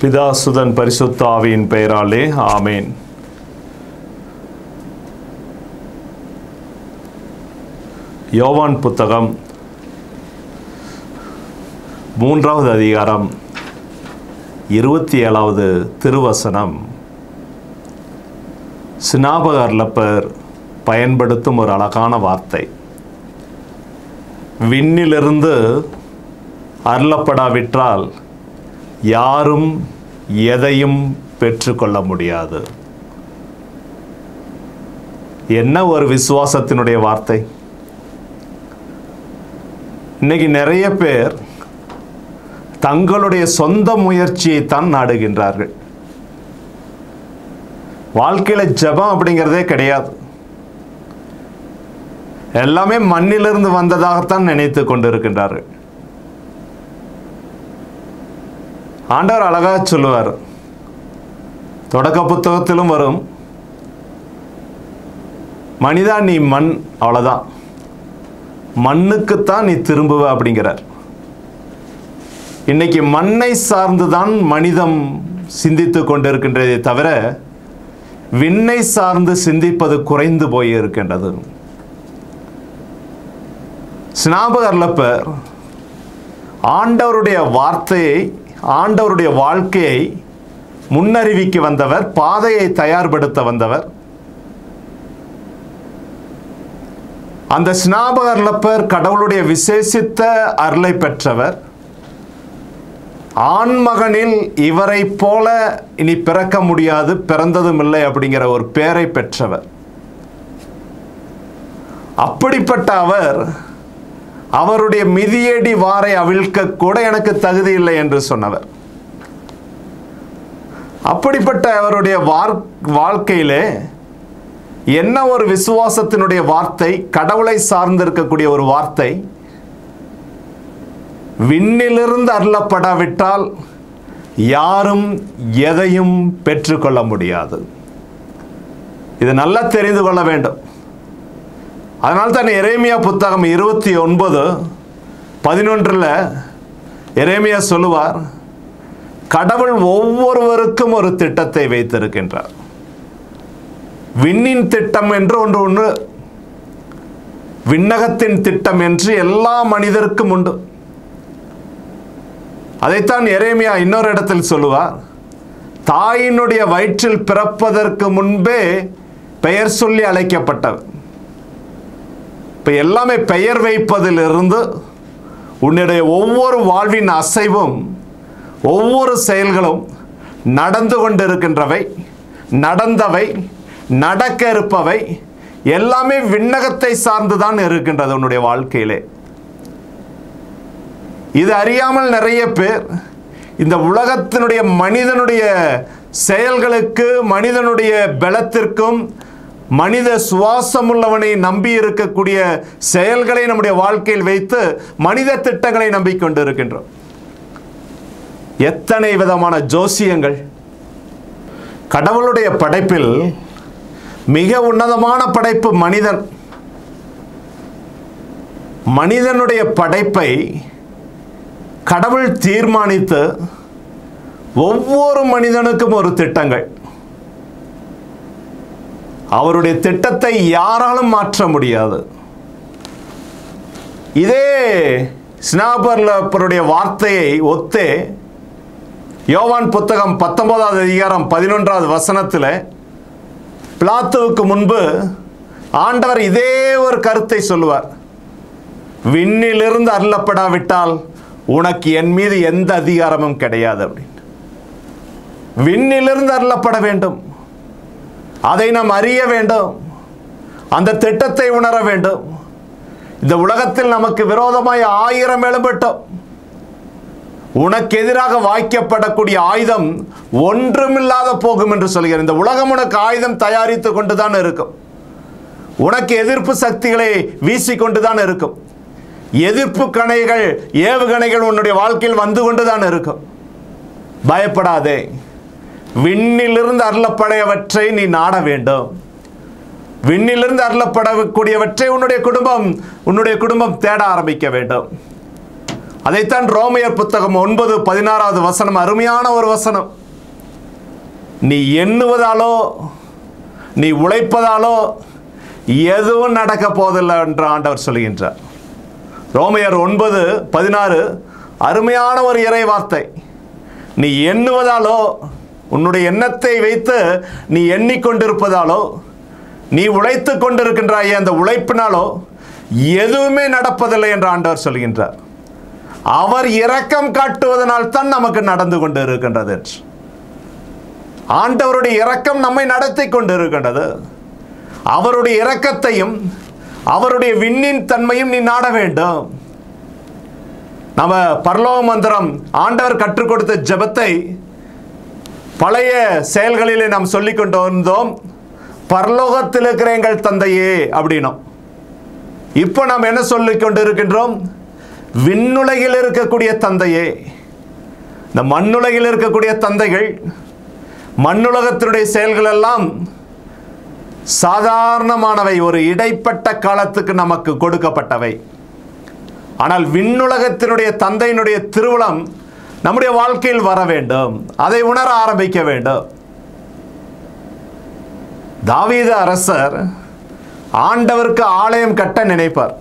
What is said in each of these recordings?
பிதாசுதன் பரிசுத்தாவியின் பெயராலே ஆமேன். யோவான் புத்தகம் மூன்றாவது அதிகாரம் இருபத்தி ஏழாவது திருவசனம். சினாபகர்லப்பர் பயன்படுத்தும் ஒரு அழகான வார்த்தை. விண்ணிலிருந்து அருளப்படாவிட்டால் யாரும் எதையும் பெற்றுக்கொள்ள முடியாது. என்ன ஒரு விசுவாசத்தினுடைய வார்த்தை? இன்னைக்கு நிறைய பேர் தங்களுடைய சொந்த முயற்சியை தான் நாடுகின்றார்கள். வாழ்க்கையில ஜெபம் அப்படிங்கிறதே கிடையாது. எல்லாமே மண்ணிலிருந்து வந்ததாகத்தான் நினைத்து கொண்டிருக்கின்றார்கள். ஆண்டவர் அழகா சொல்லுவார். தொடக்க புத்தகத்திலும் வரும். மனிதா நீ மண் அவ்வளோதான் மண்ணுக்குத்தான் நீ திரும்புவ அப்படிங்கிறார். இன்னைக்கு மண்ணை சார்ந்து தான் மனிதம் சிந்தித்து கொண்டிருக்கின்றதே தவிர விண்ணை சார்ந்து சிந்திப்பது குறைந்து போய் இருக்கின்றது ஸ்நாபகர்லப்பர் ஆண்டவருடைய வார்த்தையை ஆண்டவருடைய வாழ்க்கையை முன்னறிவிக்க வந்தவர் பாதையை தயார்படுத்த வந்தவர். அந்த ஸ்நாபகர்லப்பர் கடவுளுடைய விசேஷித்த அருளை பெற்றவர். ஆண்மகனில் இவரை போல இனி பிறக்க முடியாது பிறந்ததும் இல்லை அப்படிங்கிற ஒரு பெயரை பெற்றவர். அப்படிப்பட்ட அவர் அவருடைய மிதியடி வாரை அவிழ்க்க கூட எனக்கு தகுதி இல்லை என்று சொன்னவர். அப்படிப்பட்ட அவருடைய வாழ்க்கையிலே என்ன ஒரு விசுவாசத்தினுடைய வார்த்தை கடவுளை சார்ந்திருக்கக்கூடிய ஒரு வார்த்தை விண்ணிலிருந்து அருளப்படாவிட்டால் யாரும் எதையும் பெற்றுக்கொள்ள முடியாது. இது நல்லா தெரிந்து கொள்ள வேண்டும். அதனால் தான் எரேமியா புத்தகம் இருபத்தி ஒன்பது பதினொன்றில் எரேமியா சொல்லுவார் கடவுள் ஒவ்வொருவருக்கும் ஒரு திட்டத்தை வைத்திருக்கின்றார். விண்ணின் திட்டம் என்று ஒன்று ஒன்று விண்ணகத்தின் திட்டம் என்று எல்லா மனிதருக்கும் உண்டு. அதைத்தான் எரேமியா இன்னொரு இடத்தில் சொல்லுவார் தாயினுடைய வயிற்றில் பிறப்பதற்கு முன்பே பெயர் சொல்லி அழைக்கப்பட்டவர் இப்போ எல்லாமே பெயர் வைப்பதிலிருந்து உன்னுடைய ஒவ்வொரு வாழ்வின் அசைவும் ஒவ்வொரு செயல்களும் நடந்து கொண்டிருக்கின்றவை நடந்தவை நடக்க இருப்பவை எல்லாமே விண்ணகத்தை சார்ந்துதான் இருக்கின்றது உன்னுடைய வாழ்க்கையிலே. இது அறியாமல் நிறைய பேர் இந்த உலகத்தினுடைய மனிதனுடைய செயல்களுக்கு மனிதனுடைய பலத்திற்கும் மனித சுவாசமுள்ளவனை நம்பி இருக்கக்கூடிய செயல்களை நம்முடைய வாழ்க்கையில் வைத்து மனித திட்டங்களை நம்பிக்கொண்டு இருக்கின்றோம் எத்தனை விதமான ஜோசியங்கள். கடவுளுடைய படைப்பில் மிக உன்னதமான படைப்பு மனிதன். மனிதனுடைய படைப்பை கடவுள் தீர்மானித்து ஒவ்வொரு மனிதனுக்கும் ஒரு திட்டங்கள். அவருடைய திட்டத்தை யாராலும் மாற்ற முடியாது. இதே ஸ்னாபர்லப்பருடைய வார்த்தையை ஒத்தே யோவான் புத்தகம் பத்தொன்பதாவது அதிகாரம் பதினொன்றாவது வசனத்தில் பிளாத்துவுக்கு முன்பு ஆண்டவர் இதே ஒரு கருத்தை சொல்லுவார். விண்ணிலிருந்து அருளப்படாவிட்டால் உனக்கு என் மீது எந்த அதிகாரமும் கிடையாது அப்படின்னு. விண்ணிலிருந்து அருளப்பட வேண்டும். அதை நாம் அறிய வேண்டும். அந்த திட்டத்தை உணர வேண்டும். இந்த உலகத்தில் நமக்கு விரோதமாய் ஆயிரம் எழும்பட்டோம். உனக்கு எதிராக வாய்க்கப்படக்கூடிய ஆயுதம் ஒன்றுமில்லாத போகும் என்று சொல்கிறேன் இந்த உலகம் உனக்கு ஆயுதம் தயாரித்து கொண்டுதான் இருக்கும். உனக்கு எதிர்ப்பு சக்திகளை வீசிக்கொண்டுதான் இருக்கும். எதிர்ப்பு கணைகள் ஏவுகணைகள் உன்னுடைய வாழ்க்கையில் வந்து கொண்டு தான் இருக்கும். பயப்படாதே. விண்ணிலிருந்து அருளப்படையவற்றை நீ நாட வேண்டும். விண்ணிலிருந்து அருளப்படக்கூடியவற்றை உன்னுடைய குடும்பம் உன்னுடைய குடும்பம் தேட ஆரம்பிக்க வேண்டும். அதைத்தான் ரோமையர் புத்தகம் ஒன்பது பதினாறாவது வசனம் அருமையான ஒரு வசனம். நீ எண்ணுவதாலோ நீ உழைப்பதாலோ எதுவும் நடக்க போதில்லை என்று ஆண்டவர் சொல்கின்றார். ரோமையர் ஒன்பது பதினாறு அருமையான ஒரு இறை வார்த்தை நீ எண்ணுவதாலோ உன்னுடைய எண்ணத்தை வைத்து நீ எண்ணிக்கொண்டிருப்பதாலோ நீ உழைத்து கொண்டிருக்கின்றாயே அந்த உழைப்பினாலோ எதுவுமே நடப்பதில்லை என்று ஆண்டவர் சொல்கின்றார். அவர் இரக்கம் காட்டுவதனால் தான் நமக்கு நடந்து கொண்டு இருக்கின்றது என்று. ஆண்டவருடைய இரக்கம் நம்மை நடத்தி கொண்டு இருக்கின்றது அவருடைய இரக்கத்தையும் அவருடைய விண்ணின் தன்மையும் நீ நாட வேண்டும். நம்ம பரலோக மந்திரம் ஆண்டவர் கற்றுக் கொடுத்த ஜெபத்தை பழைய செயல்களிலே நாம் சொல்லிக்கொண்டு வந்தோம் பரலோகத்தில் இருக்கிற எங்கள் தந்தையே அப்படின்னோம். இப்போ நாம் என்ன சொல்லிக் கொண்டு இருக்கின்றோம்? விண்ணுலகில் இருக்கக்கூடிய தந்தையே இந்த மண்ணுலகில் இருக்கக்கூடிய தந்தைகள் மண்ணுலகத்தினுடைய செயல்கள் எல்லாம் சாதாரணமானவை ஒரு இடைப்பட்ட காலத்துக்கு நமக்கு கொடுக்கப்பட்டவை. ஆனால் விண்ணுலகத்தினுடைய தந்தையினுடைய திருவிழம் நம்முடைய வாழ்க்கையில் வர வேண்டும். அதை உணர ஆரம்பிக்க வேண்டும். தாவீது அரசர் ஆண்டவருக்கு ஆலயம் கட்ட நினைப்பார்.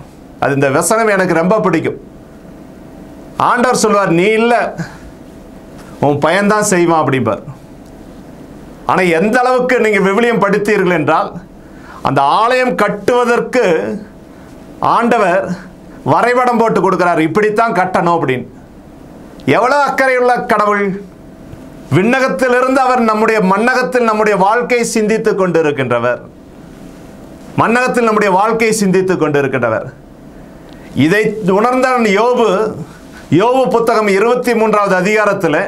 அது இந்த வசனம் எனக்கு ரொம்ப பிடிக்கும். ஆண்டவர் சொல்வார் நீ இல்லை உன் பயன்தான் செய்வான் அப்படிம்பார். ஆனால் எந்த அளவுக்கு நீங்கள் விவிலியம் படித்தீர்கள் என்றால் அந்த ஆலயம் கட்டுவதற்கு ஆண்டவர் வரைபடம் போட்டு கொடுக்குறார். இப்படித்தான் கட்டணும் அப்படின்னு. எவ்வளோ அக்கறையுள்ள கடவுள்? விண்ணகத்திலிருந்து அவர் நம்முடைய மண்ணகத்தில் நம்முடைய வாழ்க்கை சிந்தித்துக் கொண்டிருக்கின்றவர். மன்னகத்தில் நம்முடைய வாழ்க்கையை சிந்தித்துக் கொண்டிருக்கின்றவர். இதை உணர்ந்தான் யோபு. யோபு புத்தகம் இருபத்தி மூன்றாவது அதிகாரத்தில்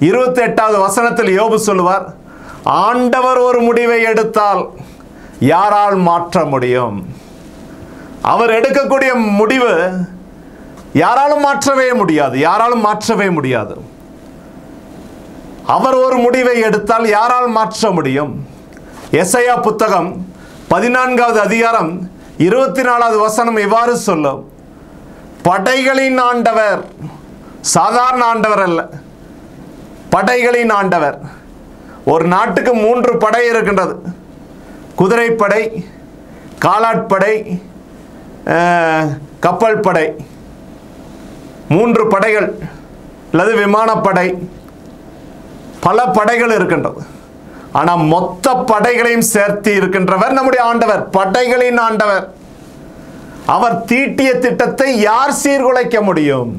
இருபத்தி எட்டாவது வசனத்தில் யோபு சொல்லுவார் ஆண்டவர் ஒரு முடிவை எடுத்தால் யாரால் மாற்ற முடியும்? அவர் எடுக்கக்கூடிய முடிவு யாராலும் மாற்றவே முடியாது யாராலும் மாற்றவே முடியாது. அவர் ஒரு முடிவை எடுத்தால் யாரால் மாற்ற முடியும்? எஸ்ஐயா புத்தகம் பதினான்காவது அதிகாரம் இருபத்தி நாலாவது வசனம் இவ்வாறு சொல்லும். படைகளின் ஆண்டவர் சாதாரண ஆண்டவர் அல்ல. படைகளின் ஆண்டவர். ஒரு நாட்டுக்கு மூன்று படை இருக்கின்றது. குதிரைப்படை காலாட்படை கப்பல் படை மூன்று படைகள் அல்லது விமானப்படை பல படைகள் இருக்கின்றது. ஆனால் மொத்த படைகளையும் சேர்த்து இருக்கின்றவர் நம்முடைய ஆண்டவர் படைகளின் ஆண்டவர். அவர் தீட்டிய திட்டத்தை யார் சீர்குலைக்க முடியும்?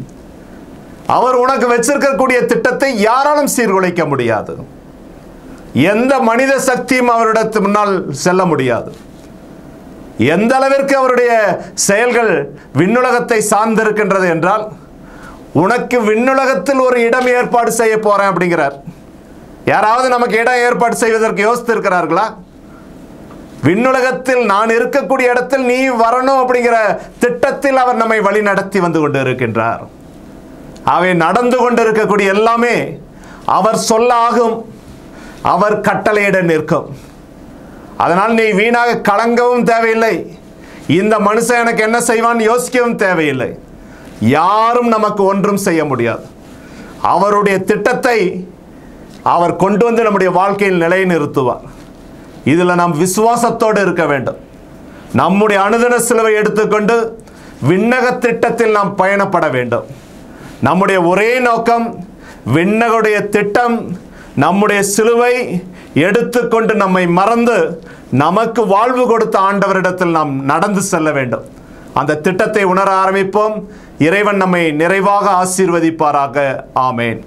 அவர் உனக்கு வச்சிருக்கக்கூடிய திட்டத்தை யாராலும் சீர்குலைக்க முடியாது. எந்த மனித சக்தியும் அவரிடத்து முன்னால் செல்ல முடியாது. எந்த அளவிற்கு அவருடைய செயல்கள் விண்ணுலகத்தை சார்ந்திருக்கின்றது என்றால் உனக்கு விண்ணுலகத்தில் ஒரு இடம் ஏற்பாடு செய்ய போறேன் அப்படிங்கிறார். யாராவது நமக்கு இடம் ஏற்பாடு செய்வதற்கு யோசித்திருக்கிறார்களா? விண்ணுலகத்தில் நான் இருக்கக்கூடிய இடத்தில் நீ வரணும் அப்படிங்கிற திட்டத்தில் அவர் நம்மை வழி நடத்தி வந்து கொண்டு இருக்கின்றார் அவை நடந்து கொண்டிருக்கக்கூடிய எல்லாமே அவர் சொல்லாகும். அவர் கட்டளையிட நிற்கும். அதனால் நீ வீணாக கலங்கவும் தேவையில்லை. இந்த மனுஷன் எனக்கு என்ன செய்வான்னு யோசிக்கவும் தேவையில்லை. யாரும் நமக்கு ஒன்றும் செய்ய முடியாது. அவருடைய திட்டத்தை அவர் கொண்டு வந்து நம்முடைய வாழ்க்கையில் நிலைநிறுத்துவார். இதில் நாம் விசுவாசத்தோடு இருக்க வேண்டும். நம்முடைய அனுதின சிலுவை எடுத்துக்கொண்டு விண்ணக திட்டத்தில் நாம் பயணப்பட வேண்டும். நம்முடைய ஒரே நோக்கம் விண்ணகுடைய திட்டம் நம்முடைய சிலுவை எடுத்துக்கொண்டு நம்மை மறந்து நமக்கு வாழ்வு கொடுத்த ஆண்டவரிடத்தில் நாம் நடந்து செல்ல வேண்டும். அந்த திட்டத்தை உணர ஆரம்பிப்போம். இறைவன் நம்மை நிறைவாக ஆசீர்வதிப்பாராக. ஆமேன்.